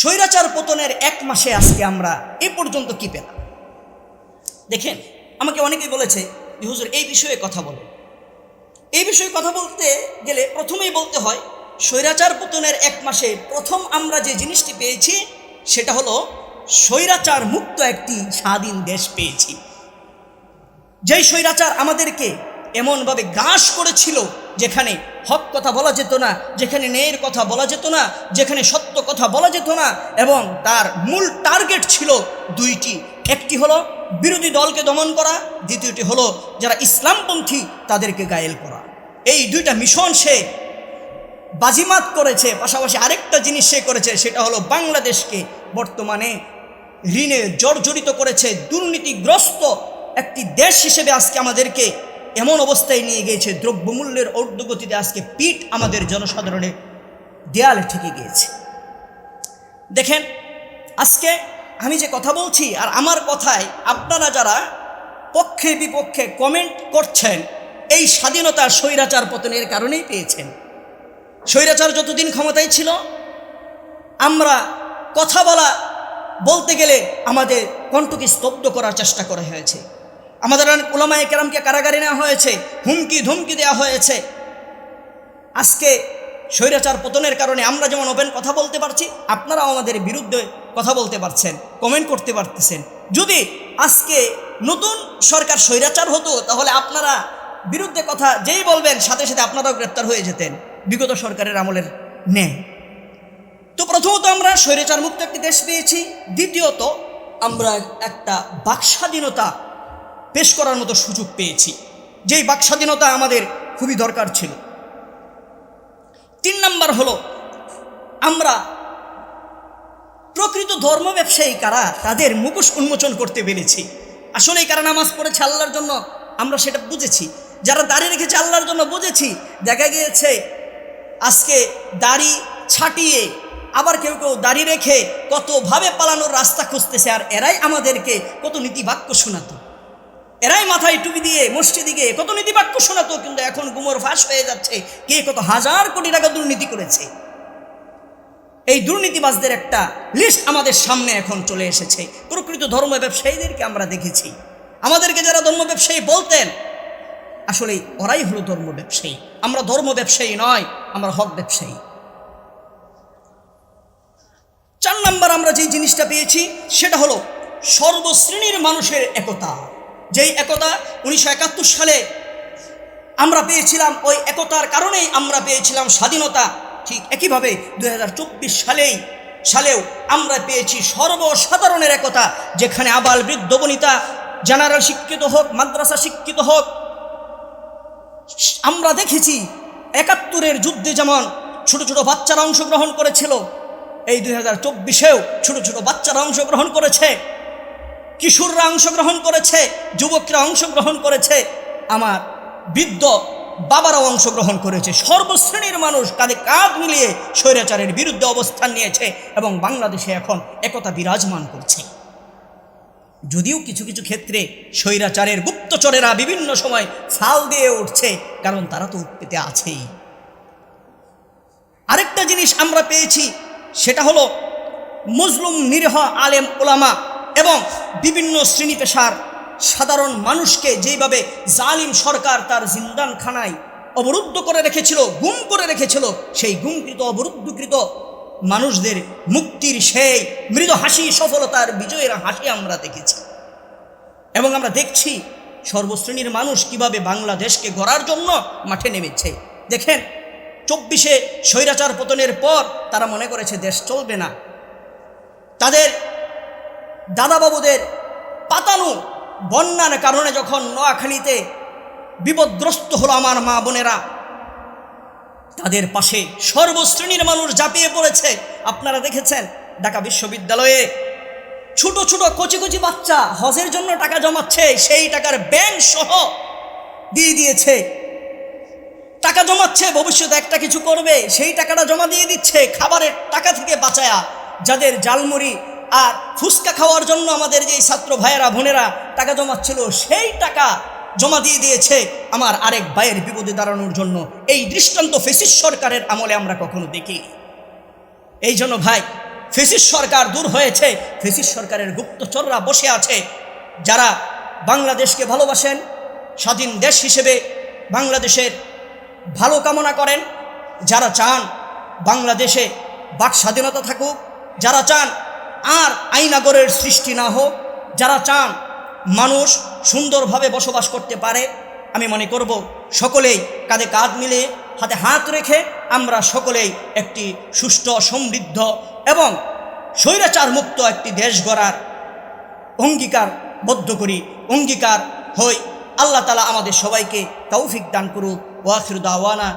স্বৈরাচার পতনের এক মাসে আজকে আমরা এ পর্যন্ত কি পেলাম? দেখেন, আমাকে অনেকেই বলেছে হুজুর, এই বিষয়ে কথা বলো। এই বিষয়ে কথা বলতে গেলে প্রথমেই বলতে হয়, স্বৈরাচার পতনের এক মাসে প্রথম আমরা যে জিনিসটি পেয়েছি, সেটা হলো স্বৈরাচার মুক্ত একটি স্বাধীন দেশ পেয়েছি। যেই স্বৈরাচার আমাদেরকে এমনভাবে গ্রাস করেছিল যেখানে হক কথা বলা যেত না, যেখানে ন্যায়ের কথা বলা যেত না, যেখানে সত্য কথা বলা যেত না, এবং তার মূল টার্গেট ছিল দুইটি। একটি হলো বিরোধী দলকে দমন করা, দ্বিতীয়টি হলো যারা ইসলামপন্থী তাদেরকে গায়েল করা। এই দুইটা মিশন সে বাজিমাত করেছে, পাশাপাশি আরেকটা জিনিস সে করেছে, সেটা হলো বাংলাদেশকে বর্তমানে ঋণে জর্জরিত করেছে। দুর্নীতিগ্রস্ত একটি দেশ হিসেবে আজকে আমাদেরকে এমন অবস্থায় নিয়ে গিয়েছে, দ্রব্যমূল্যের ঊর্ধ্বগতিতে আজকে পিঠ আমাদের জনসাধারণের দেয়ালে ঠেকে গিয়েছে। দেখেন, আজকে আমি যে কথা বলছি আর আমার কথায় আপনারা যারা পক্ষে বিপক্ষে কমেন্ট করছেন, এই স্বাধীনতা স্বৈরাচার পতনের কারণেই পেয়েছেন। স্বৈরাচার যতদিন ক্ষমতায় ছিল, আমরা কথা বলা বলতে গেলে আমাদের কণ্ঠকে স্তব্ধ করার চেষ্টা করা হয়েছে। আমাদের অনেক ওলামায়ে কেরামকে কারাগারে নেওয়া হয়েছে, হুমকি ধুমকি দেওয়া হয়েছে। আজকে স্বৈরাচার পতনের কারণে আমরা যেমন ওপেন কথা বলতে পারছি, আপনারাও আমাদের বিরুদ্ধে কথা বলতে পারছেন, কমেন্ট করতে পারতেছেন। যদি আজকে নতুন সরকার স্বৈরাচার হতো, তাহলে আপনারা বিরুদ্ধে কথা যেই বলবেন, সাথে সাথে আপনারাও গ্রেপ্তার হয়ে যেতেন, বিগত সরকারের আমলের ন্যায়। তো প্রথমত আমরা স্বৈরাচার মুক্ত একটি দেশ পেয়েছি, দ্বিতীয়ত আমরা একটা বাকস্বাধীনতা পেশ করার মতো সুযোগ পেয়েছি। যেই বাকস্বাধীনতা আমাদের খুবই দরকার ছিল। তিন নাম্বার হলো, আমরা প্রকৃত ধর্ম ব্যবসায়ী কারা, তাদের মুখোশ উন্মোচন করতে পেরেছি আসলে কারা নামাজ পড়েছে আল্লাহর জন্য, আমরা সেটা বুঝেছি। যারা দাড়ি রেখেছে আল্লাহর জন্য বুঝেছি। দেখা গিয়েছে, আজকে দাড়ি ছাটিয়ে আবার কেউ কেউ দাড়ি রেখে কতভাবে পালানোর রাস্তা খুঁজতেছে, আর এরাই আমাদেরকে কত নীতিবাক্য শোনাতো। এরাই মাথায় টুপি দিয়ে মসজিদে গিয়ে কত নীতিবাক্য শোনাতো, কিন্তু এখন গুমর ফাঁস হয়ে যাচ্ছে। কে কত হাজার কোটি টাকা দুর্নীতি করেছে। এই দুর্নীতিবাজদের একটা লিস্ট আমাদের সামনে এখন চলে এসেছে। প্রকৃত ধর্ম ব্যবসায়ীদেরকে আমরা দেখেছি। আমাদেরকে যারা ধর্ম ব্যবসায়ী বলতেন, আসলে ওরাই হলো ধর্ম ব্যবসায়ী। আমরা ধর্ম ব্যবসায়ী নয়, আমরা হক ব্যবসায়ী। চার নাম্বার আমরা যেই জিনিসটা পেয়েছি, সেটা হলো সর্বশ্রেণীর মানুষের একতা। যেই একতা উনিশশো একাত্তর সালে আমরা পেয়েছিলাম, ওই একতার কারণেই আমরা পেয়েছিলাম স্বাধীনতা। ঠিক একইভাবে দুই হাজার চব্বিশ সালেই, সালেও আমরা পেয়েছি সর্বসাধারণের একতা, যেখানে আবাল বৃদ্ধ বনিতা জেনারেল শিক্ষিত হোক, মাদ্রাসা শিক্ষিত হোক, আমরা দেখেছি একাত্তরের যুদ্ধে যেমন ছোট ছোট বাচ্চারা অংশগ্রহণ করেছিল, এই দুই হাজার চব্বিশেও ছোট ছোট বাচ্চারা অংশগ্রহণ করেছে। কিশোররা অংশগ্রহণ করেছে, যুবকরা অংশগ্রহণ করেছে, আমার বৃদ্ধ বাবারাও অংশগ্রহণ করেছে। সর্বশ্রেণীর মানুষ কাঁধে কাঁধ মিলিয়ে স্বৈরাচারের বিরুদ্ধে অবস্থান নিয়েছে এবং বাংলাদেশে এখন একতা বিরাজমান করছে। যদিও কিছু কিছু ক্ষেত্রে স্বৈরাচারের গুপ্তচরেরা বিভিন্ন সময় ফাল দিয়ে উঠছে, কারণ তারা তো উৎপেতে আছেই। আরেকটা জিনিস আমরা পেয়েছি, সেটা হলো মুসলিম নিরহ আলেম ওলামা এবং বিভিন্ন শ্রেণি পেশার সাধারণ মানুষকে যেইভাবে জালিম সরকার তার জিন্দানখানায় অবরুদ্ধ করে রেখেছিল, গুম করে রেখেছিল, সেই গুমকৃত, অবরুদ্ধকৃত মানুষদের মুক্তির সেই মৃদ হাসি সফলতার বিজয়ের হাসি আমরা দেখেছি। এবং আমরা দেখছি সর্বশ্রেণীর মানুষ কীভাবে বাংলাদেশকে গড়ার জন্য মাঠে নেমেছে। দেখেন, চব্বিশে স্বৈরাচার পতনের পর তারা মনে করেছে দেশ চলবে না। তাদের দাদাবাবুদের পাতানো বন্যার কারণে যখন নোয়াখালীতে বিপদগ্রস্ত হলো আমার মা বোনেরা, তাদের পাশে সর্বশ্রেণীর মানুষ ঝাঁপিয়ে পড়েছে। আপনারা দেখেছেন, ঢাকা বিশ্ববিদ্যালয়ে ছোট ছোট কচি কচি বাচ্চা হজের জন্য টাকা জমাচ্ছে, সেই টাকার ব্যাংক সহ দিয়ে দিয়েছে। টাকা জমাচ্ছে, ভবিষ্যতে একটা কিছু করবে, সেই টাকাটা জমা দিয়ে দিচ্ছে, খাবারের টাকা থেকে বাঁচায়া যাদের জালমুড়ি আর ফুচকা খাওয়ার জন্য আমাদের যে ছাত্র ভাইয়েরা, বোনেরা টাকা জমাচ্ছিল, সেই টাকা জমা দিয়ে দিয়েছে আমার আরেক ভাইয়ের বিপদে দাঁড়ানোর জন্য। এই দৃষ্টান্ত ফেসিস সরকারের আমলে আমরা কখনো দেখি এই জন্য ভাই, ফেসিস সরকার দূর হয়েছে। ফেসিস সরকারের গুপ্তচররা বসে আছে। যারা বাংলাদেশকে ভালোবাসেন, স্বাধীন দেশ হিসেবে বাংলাদেশের ভালো কামনা করেন, যারা চান বাংলাদেশে বাক স্বাধীনতা থাকুক, যারা চান আর আইনাগরের সৃষ্টি না হোক, যারা চান মানুষ সুন্দরভাবে বসবাস করতে পারে, আমি মনে করব সকলেই কাঁধে কাঁধ মিলে হাতে হাত রেখে আমরা সকলেই একটি সুষ্ঠু, সমৃদ্ধ এবং স্বৈরাচার মুক্ত একটি দেশ গড়ার অঙ্গীকার বদ্ধ করি, অঙ্গীকার হই। আল্লাহ তালা আমাদের সবাইকে তৌফিক দান করুক। ওয়াখির দাওয়ানা